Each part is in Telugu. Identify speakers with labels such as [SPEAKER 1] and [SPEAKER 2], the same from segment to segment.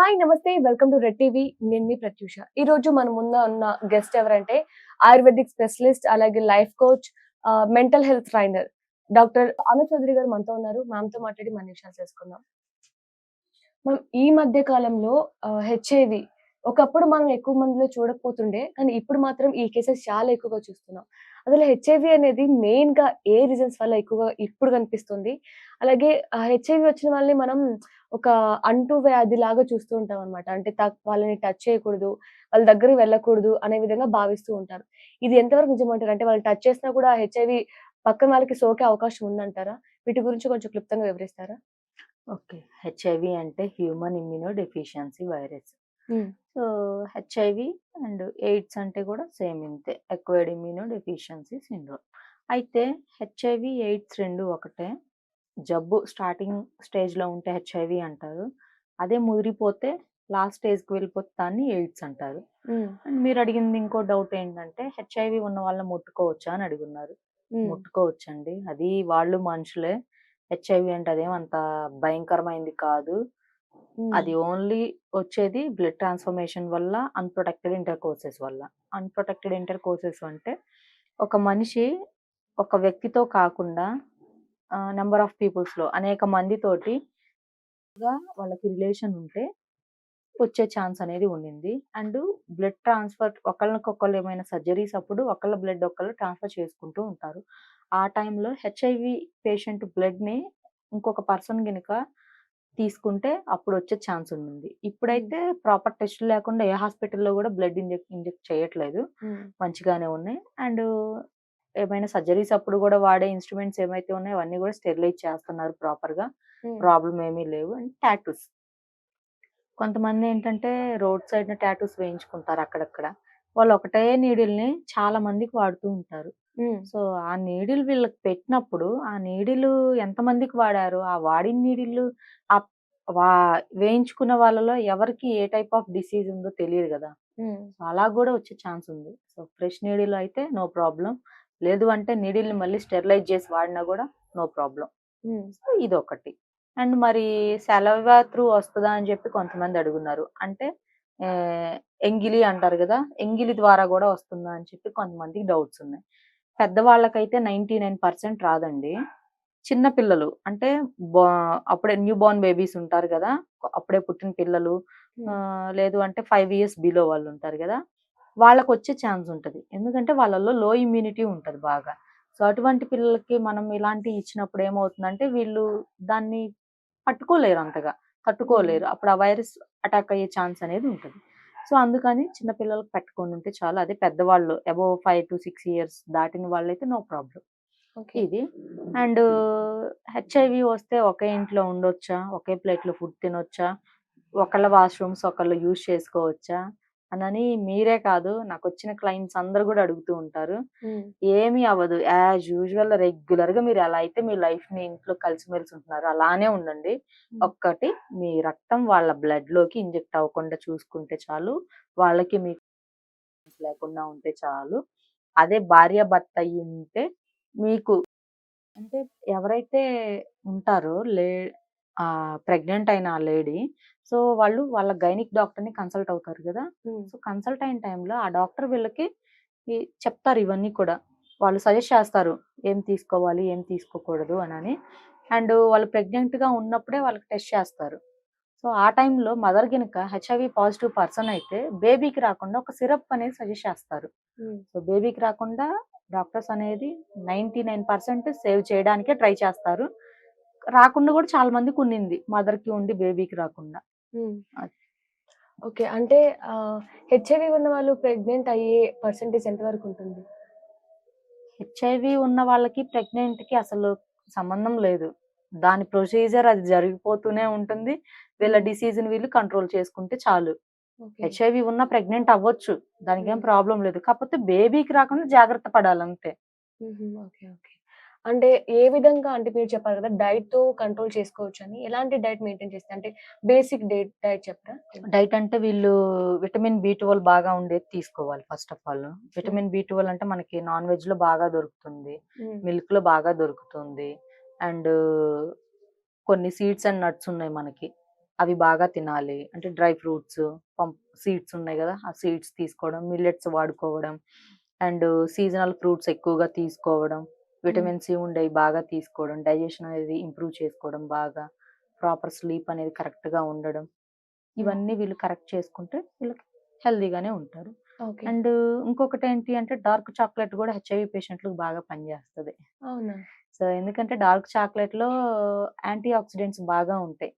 [SPEAKER 1] హాయ్ నమస్తే వెల్కమ్ టు రెడ్ టీవీ. నేను మీ ప్రత్యూష. ఈ రోజు మన ముందు ఉన్న గెస్ట్ ఎవరంటే ఆయుర్వేదిక్ స్పెషలిస్ట్ అలాగే life coach mental health trainer doctor Anu Chaudhary garu మనతో ఉన్నారు. మ్యామ్తో మాట్లాడి మన విషయాలు చేసుకుందాం మ్యామ్ ఈ మధ్య కాలంలో హెచ్ఐవి ఒకప్పుడు మనం ఎక్కువ మందిలో చూడకపోతుండే కానీ ఇప్పుడు మాత్రం ఈ కేసెస్ చాలా ఎక్కువగా చూస్తున్నాం. అసలు హెచ్ఐవి అనేది మెయిన్గా ఏ రీజన్స్ వల్ల ఎక్కువగా ఇప్పుడు కనిపిస్తుంది? అలాగే హెచ్ఐవి వచ్చిన వాళ్ళని మనం ఒక అంటూ వ్యాధి లాగా చూస్తూ ఉంటాం అనమాట అంటే వాళ్ళని టచ్ చేయకూడదు వాళ్ళ దగ్గరికి వెళ్ళకూడదు అనే విధంగా భావిస్తూ ఉంటారు. ఇది ఎంతవరకు నిజమంటారు అంటే వాళ్ళు టచ్ చేసినా కూడా హెచ్ఐవి పక్కన వాళ్ళకి సోకే అవకాశం ఉందంటారా? వీటి గురించి కొంచెం క్లుప్తంగా వివరిస్తారా?
[SPEAKER 2] ఓకే. హెచ్ఐవి అంటే human immuno deficiency virus so HIV and AIDS అంటే కూడా సేమ్ ఇంతే. Acquired immuno deficiency syndrome. అయితే హెచ్ఐవి ఎయిడ్స్ రెండు ఒకటే. జబ్బు స్టార్టింగ్ స్టేజ్లో ఉంటే హెచ్ఐవి అంటారు. అదే ముదిరిపోతే లాస్ట్ స్టేజ్కి వెళ్ళిపోతే దాన్ని ఎయిడ్స్ అంటారు. అండ్ మీరు అడిగింది ఇంకో డౌట్ ఏంటంటే హెచ్ఐవి ఉన్న వాళ్ళని ముట్టుకోవచ్చా అని అడుగున్నారు. ముట్టుకోవచ్చండి. అది వాళ్ళు మనుషులే. హెచ్ఐవి అంటే అదేం అంత భయంకరమైంది కాదు. అది ఓన్లీ వచ్చేది బ్లడ్ ట్రాన్స్ఫర్మేషన్ వల్ల అన్ప్రొటెక్టెడ్ ఇంటర్ కోర్సెస్ వల్ల. అన్ప్రొటెక్టెడ్ ఇంటర్ కోర్సెస్ అంటే ఒక మనిషి ఒక వ్యక్తితో కాకుండా నెంబర్ ఆఫ్ పీపుల్స్లో అనేక మందితోటి వాళ్ళకి రిలేషన్ ఉంటే వచ్చే ఛాన్స్ అనేది ఉండింది. అండ్ బ్లడ్ ట్రాన్స్ఫర్ ఒకళ్ళకొకళ్ళు ఏమైనా సర్జరీస్ అప్పుడు ఒకళ్ళ బ్లడ్ ఒకళ్ళు ట్రాన్స్ఫర్ చేసుకుంటూ ఉంటారు. ఆ టైంలో హెచ్ఐవి పేషెంట్ బ్లడ్ని ఇంకొక పర్సన్ కనుక తీసుకుంటే అప్పుడు వచ్చే ఛాన్స్ ఉంది ఇప్పుడైతే ప్రాపర్ టెస్ట్ లేకుండా ఏ హాస్పిటల్లో కూడా బ్లడ్ ఇంజెక్ట్ ఇంజెక్ట్ చేయట్లేదు. మంచిగానే ఉన్నాయి. అండ్ ఏమైనా సర్జరీస్ అప్పుడు కూడా వాడే ఇన్స్ట్రుమెంట్స్ ఏమైతే ఉన్నాయో అవన్నీ కూడా స్టెరిలైజ్ చేస్తున్నారు ప్రాపర్గా ప్రాబ్లం ఏమీ లేవు. And tattoos. కొంతమంది ఏంటంటే రోడ్ సైడ్ టాటూస్ వేయించుకుంటారు అక్కడక్కడ. వాళ్ళు ఒకటే నీడిల్ని చాలా మందికి వాడుతూ ఉంటారు. సో ఆ నీడిల్ వీళ్ళకి పెట్టినప్పుడు ఆ నీడిలు ఎంతమందికి వాడారు? ఆ వాడిన నీడిలు ఆ వా వేయించుకున్న వాళ్ళలో ఎవరికి ఏ టైప్ ఆఫ్ డిసీజ్ ఉందో తెలియదు కదా. సో అలా కూడా వచ్చే ఛాన్స్ ఉంది. సో ఫ్రెష్ నీడిల్ అయితే నో ప్రాబ్లం లేదు అంటే నీడిల్ని మళ్ళీ స్టెరిలైజ్ చేసి వాడినా కూడా నో ప్రాబ్లం సో ఇది ఒకటి అండ్ మరి సెలవా త్రూ వస్తుందా అని చెప్పి కొంతమంది అడుగున్నారు. అంటే ఎంగిలి అంటారు కదా ఎంగిలి ద్వారా కూడా వస్తుందా అని చెప్పి కొంతమందికి డౌట్స్ ఉన్నాయి. పెద్దవాళ్ళకైతే నైన్టీ నైన్ పర్సెంట్ రాదండి. చిన్న పిల్లలు అంటే బా- అప్పుడే న్యూ బోర్న్ బేబీస్ ఉంటారు కదా అప్పుడే పుట్టిన పిల్లలు లేదు అంటే ఫైవ్ ఇయర్స్ బిలో వాళ్ళు ఉంటారు కదా వాళ్ళకి వచ్చే ఛాన్స్ ఉంటది. ఎందుకంటే వాళ్ళలో లో ఇమ్యూనిటీ ఉంటది బాగా. సో అటువంటి పిల్లలకి మనం ఇలాంటివి ఇచ్చినప్పుడు ఏమవుతుందంటే వీళ్ళు దాన్ని పట్టుకోలేరు అంతగా తట్టుకోలేరు. అప్పుడు ఆ వైరస్ అటాక్ అయ్యే ఛాన్స్ అనేది ఉంటుంది. సో అందుకని చిన్న పిల్లలకు పెట్టుకొని ఉంటే చాలు. అదే పెద్దవాళ్ళు above five to six years దాటిన వాళ్ళైతే నో ప్రాబ్లం
[SPEAKER 1] ఓకే.
[SPEAKER 2] ఇది. అండ్ హెచ్ఐవి వస్తే ఒకే ఇంట్లో ఉండొచ్చా? ఒకే ప్లేట్లో ఫుడ్ తినొచ్చా? ఒకళ్ళ వాష్రూమ్స్ ఒకళ్ళు యూజ్ చేసుకోవచ్చా? అనని మీరే కాదు నాకు వచ్చిన క్లయింట్స్ అందరు కూడా అడుగుతూ ఉంటారు. ఏమీ అవ్వదు. యాజ్ యూజువల్ రెగ్యులర్గా మీరు ఎలా అయితే మీ లైఫ్ని ఇంట్లో కలిసిమెలిసి ఉంటున్నారు. అలానే ఉండండి. ఒక్కటి మీ రక్తం వాళ్ళ బ్లడ్లోకి ఇంజెక్ట్ అవ్వకుండా చూసుకుంటే చాలు. వాళ్ళకి మీకు లేకుండా ఉంటే చాలు. అదే భార్య భర్త అయ్యి ఉంటే మీకు అంటే ఎవరైతే ఉంటారో లే ప్రెగ్నెంట్ అయిన ఆ లేడీ. సో వాళ్ళు వాళ్ళ గైనిక్ డాక్టర్ని కన్సల్ట్ అవుతారు కదా! సో కన్సల్ట్ అయిన టైంలో ఆ డాక్టర్ వీళ్ళకి చెప్తారు ఇవన్నీ కూడా. వాళ్ళు సజెస్ట్ చేస్తారు ఏం తీసుకోవాలి ఏం తీసుకోకూడదు అని అండ్ వాళ్ళు pregnant గా ఉన్నప్పుడే వాళ్ళకి టెస్ట్ చేస్తారు. సో ఆ టైంలో మదర్ గినక హెచ్ఐవి పాజిటివ్ పర్సన్ అయితే బేబీకి రాకుండా ఒక సిరప్ అనేది సజెస్ట్ చేస్తారు. సో బేబీకి రాకుండా డాక్టర్స్ అనేది నైన్టీ నైన్ పర్సెంట్ సేవ్ చేయడానికే ట్రై చేస్తారు. రాకుండా కూడా చాలా మందికి ఉన్నింది మదర్కి ఉండి బేబీకి రాకుండా.
[SPEAKER 1] ఓకే. అంటే హెచ్ఐవి ఉన్న వాళ్ళు ప్రెగ్నెంట్ అయ్యే పర్సెంటేజ్ ఎంత వరకు ఉంటుంది?
[SPEAKER 2] హెచ్ఐవి ఉన్న వాళ్ళకి ప్రెగ్నెంట్కి అసలు సంబంధం లేదు. దాని ప్రొసీజర్ అది జరిగిపోతూనే ఉంటుంది. వీళ్ళ డిసీజ్ని వీళ్ళు కంట్రోల్ చేసుకుంటే చాలు. హెచ్ఐవి ఉన్న ప్రెగ్నెంట్ అవ్వచ్చు. దానికి ఏం. ప్రాబ్లం లేదు. కాకపోతే బేబీకి రాకుండా జాగ్రత్త పడాలి అంతే
[SPEAKER 1] ఓకే ఓకే. అంటే ఏ విధంగా అంటే మీరు చెప్పారు కదా డైట్తో కంట్రోల్ చేసుకోవచ్చు అని ఎలాంటి డైట్ మెయింటైన్ చేస్తే అంటే బేసిక్ డైట్ డైట్ చెప్తారా
[SPEAKER 2] డైట్ అంటే వీళ్ళు విటమిన్ బి ట్వెల్వ్ బాగా ఉండేది తీసుకోవాలి first of all. Vitamin B twelve అంటే మనకి నాన్ వెజ్లో బాగా దొరుకుతుంది మిల్క్లో బాగా దొరుకుతుంది అండ్ కొన్ని సీడ్స్ అండ్ నట్స్ ఉన్నాయి మనకి అవి బాగా తినాలి. అంటే డ్రై ఫ్రూట్స్ పంప్ సీడ్స్ ఉన్నాయి కదా ఆ సీడ్స్ తీసుకోవడం మిల్లెట్స్ వాడుకోవడం అండ్ సీజనల్ ఫ్రూట్స్ ఎక్కువగా తీసుకోవడం. విటమిన్ సి ఉండేవి బాగా తీసుకోవడం డైజెషన్ అనేది ఇంప్రూవ్ చేసుకోవడం బాగా ప్రాపర్ స్లీప్ అనేది correct గా ఉండడం ఇవన్నీ వీళ్ళు కరెక్ట్ చేసుకుంటే వీళ్ళకి హెల్దీగానే ఉంటారు. అండ్ ఇంకొకటి ఏంటి అంటే డార్క్ చాక్లెట్ కూడా హెచ్ఐవి పేషెంట్లకు బాగా పనిచేస్తుంది.
[SPEAKER 1] అవునా?
[SPEAKER 2] సో ఎందుకంటే డార్క్ చాక్లెట్లో యాంటీ ఆక్సిడెంట్స్ బాగా ఉంటాయి.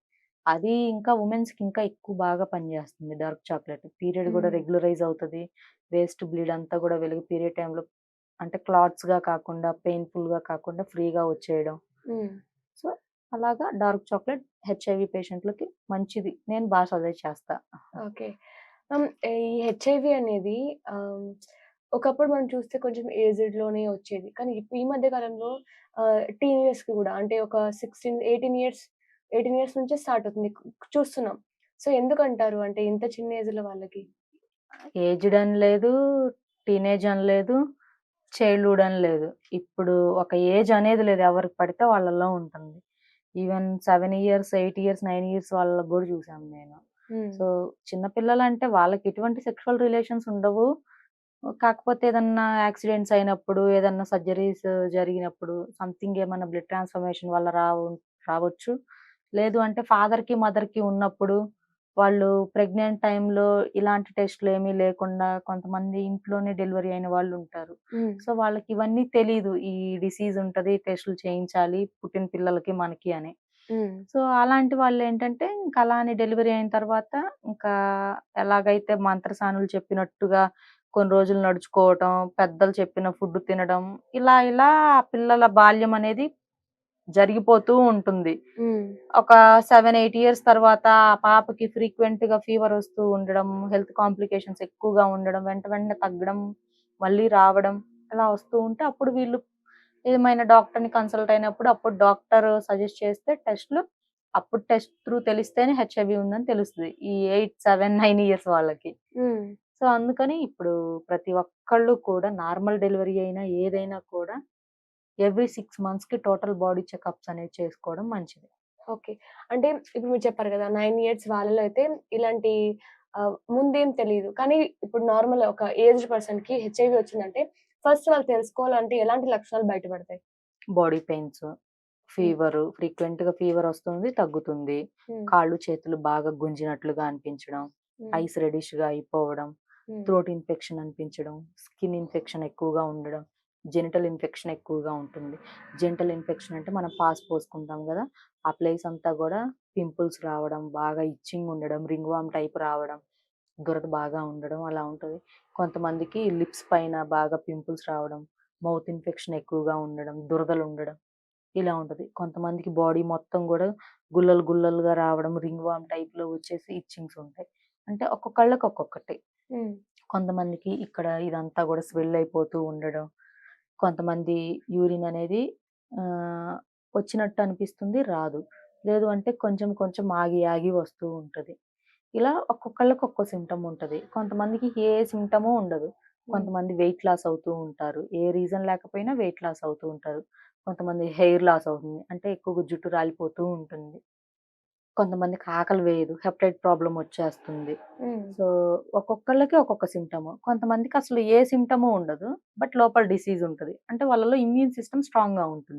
[SPEAKER 2] అది ఇంకా ఉమెన్స్కి ఇంకా ఎక్కువ బాగా పనిచేస్తుంది డార్క్ చాక్లెట్. పీరియడ్ కూడా. రెగ్యులరైజ్ అవుతుంది. వేస్ట్ బ్లీడ్ అంతా కూడా వెలుగు పీరియడ్ టైంలో అంటే క్లాట్స్గా కాకుండా పెయిన్ఫుల్గా కాకుండా ఫ్రీగా వచ్చేయడం. సో అలాగా డార్క్ చాక్లెట్ హెచ్ఐవి పేషెంట్లకి మంచిది. నేను బాగా సజెస్ట్ చేస్తా.
[SPEAKER 1] ఓకే. ఈ హెచ్ఐవి అనేది ఒకప్పుడు మనం చూస్తే కొంచెం ఏజ్డ్లోనే వచ్చేది. కానీ ఈ మధ్య కాలంలో టీనేజర్స్కి కూడా అంటే ఒక sixteen eighteen years eighteen years నుంచే స్టార్ట్ అవుతుంది. చూస్తున్నాం. సో ఎందుకంటారు? అంటే ఇంత చిన్న ఏజ్లో వాళ్ళకి?
[SPEAKER 2] ఏజ్డ్ అని లేదు టీనేజ్ అని లేదు చైల్డ్హుడ్ అని లేదు. ఇప్పుడు ఒక ఏజ్ అనేది లేదు. ఎవరికి పడితే వాళ్ళలో ఉంటుంది. Even seven years eight years nine years వాళ్ళకి కూడా చూసాను నేను. సో చిన్నపిల్లలు అంటే వాళ్ళకి ఎటువంటి సెక్షువల్ రిలేషన్స్ ఉండవు. కాకపోతే ఏదన్నా యాక్సిడెంట్స్ అయినప్పుడు ఏదన్నా సర్జరీస్ జరిగినప్పుడు సంథింగ్ ఏమన్నా బ్లడ్ ట్రాన్స్ఫర్మేషన్ వల్ల రావు రావచ్చు. లేదు అంటే ఫాదర్కి మదర్కి ఉన్నప్పుడు వాళ్ళు ప్రెగ్నెంట్ టైంలో ఇలాంటి టెస్ట్లు ఏమీ లేకుండా కొంతమంది ఇంట్లోనే డెలివరీ అయిన వాళ్ళు ఉంటారు. సో వాళ్ళకి ఇవన్నీ తెలీదు. ఈ డిసీజ్ ఉంటది టెస్టులు చేయించాలి పుట్టిన పిల్లలకి మనకి అని. సో అలాంటి వాళ్ళు ఏంటంటే ఇంకా అలానే డెలివరీ అయిన తర్వాత ఇంకా ఎలాగైతే మంత్రసానులు చెప్పినట్టుగా కొన్ని రోజులు నడుచుకోవటం పెద్దలు చెప్పిన ఫుడ్ తినడం ఇలా ఇలా ఆ పిల్లల బాల్యం అనేది జరిగిపోతూ ఉంటుంది. ఒక సెవెన్ ఎయిట్ ఇయర్స్ తర్వాత ఆ పాపకి ఫ్రీక్వెంట్గా ఫీవర్ వస్తూ ఉండడం హెల్త్ కాంప్లికేషన్స్ ఎక్కువగా ఉండడం వెంట వెంటనే తగ్గడం మళ్ళీ రావడం ఇలా వస్తూ ఉంటే అప్పుడు వీళ్ళు ఏమైనా డాక్టర్ని కన్సల్ట్ అయినప్పుడు అప్పుడు డాక్టర్ సజెస్ట్ చేస్తే టెస్ట్లు అప్పుడు టెస్ట్ త్రూ తెలిస్తేనే హెచ్ఐవి ఉందని తెలుస్తుంది. ఈ ఎయిట్ సెవెన్ నైన్ ఇయర్స్ వాళ్ళకి. సో అందుకని ఇప్పుడు ప్రతి ఒక్కళ్ళు కూడా నార్మల్ డెలివరీ అయినా ఏదైనా కూడా ఎవ్రీ సిక్స్ మంత్స్కి టోటల్ బాడీ చెకప్స్ అనేవి చేసుకోవడం మంచిది.
[SPEAKER 1] ఓకే. అంటే ఇప్పుడు మీరు చెప్పారు కదా నైన్ ఇయర్స్ వాళ్ళలో అయితే ఇలాంటి ముందేం తెలియదు కానీ ఇప్పుడు నార్మల్ ఒక ఏజ్డ్ పర్సన్కి హెచ్ఐవి వచ్చిందంటే ఫస్ట్ వాళ్ళు తెలుసుకోవాలంటే ఎలాంటి లక్షణాలు బయటపడతాయి?
[SPEAKER 2] బాడీ పెయిన్స్ ఫీవర్ ఫ్రీక్వెంట్గా ఫీవర్ వస్తుంది తగ్గుతుంది. కాళ్ళు చేతులు బాగా గుంజినట్లుగా అనిపించడం ఐస్ రెడిష్గా అయిపోవడం థ్రోట్ ఇన్ఫెక్షన్ అనిపించడం స్కిన్ ఇన్ఫెక్షన్ ఎక్కువగా ఉండడం జెనిటల్ ఇన్ఫెక్షన్ ఎక్కువగా ఉంటుంది. జెనిటల్ ఇన్ఫెక్షన్ అంటే మనం పాస్ పోసుకుంటాం కదా ఆ ప్లేస్ అంతా కూడా పింపుల్స్ రావడం బాగా ఇచ్చింగ్ ఉండడం రింగ్ వామ్ టైప్ రావడం దురద బాగా ఉండడం అలా ఉంటుంది. కొంతమందికి లిప్స్ పైన బాగా పింపుల్స్ రావడం మౌత్ ఇన్ఫెక్షన్ ఎక్కువగా ఉండడం దురదలు ఉండడం ఇలా ఉంటుంది. కొంతమందికి బాడీ మొత్తం కూడా గుల్లలు గుల్లలుగా రావడం రింగ్ వామ్ టైప్లో వచ్చేసి ఇచ్చింగ్స్ ఉంటాయి. అంటే ఒక్కొక్కళ్ళకి ఒక్కొక్కటి. కొంతమందికి ఇక్కడ ఇదంతా కూడా స్వెల్ అయిపోతూ ఉండడం కొంతమంది యూరిన్ అనేది ఆ, వచ్చినట్టు అనిపిస్తుంది రాదు. లేదు అంటే కొంచెం కొంచెం ఆగి ఆగి వస్తూ ఉంటది. ఇలా ఒక్కొక్కళ్ళకి ఒక్కో సిమ్టమ్ ఉంటది. కొంతమందికి ఏ సిమ్టము ఉండదు. కొంతమంది వెయిట్ లాస్ అవుతూ ఉంటారు. ఏ రీజన్ లేకపోయినా వెయిట్ లాస్ అవుతూ ఉంటారు. కొంతమంది హెయిర్ లాస్ అవుతుంది. అంటే ఎక్కువగా జుట్టు రాలిపోతూ ఉంటుంది. కొంతమందికి ఆకలి వేయదు హెపటైట్ ప్రాబ్లం వచ్చేస్తుంది. సో ఒక్కొక్కళ్ళకి ఒక్కొక్క సిమ్టమ్ కొంతమందికి అసలు ఏ సిమ్టము ఉండదు బట్ లోపల డిసీజ్ ఉంటుంది. అంటే వాళ్ళలో ఇమ్యూన్ సిస్టమ్ స్ట్రాంగ్గా ఉంటుంది.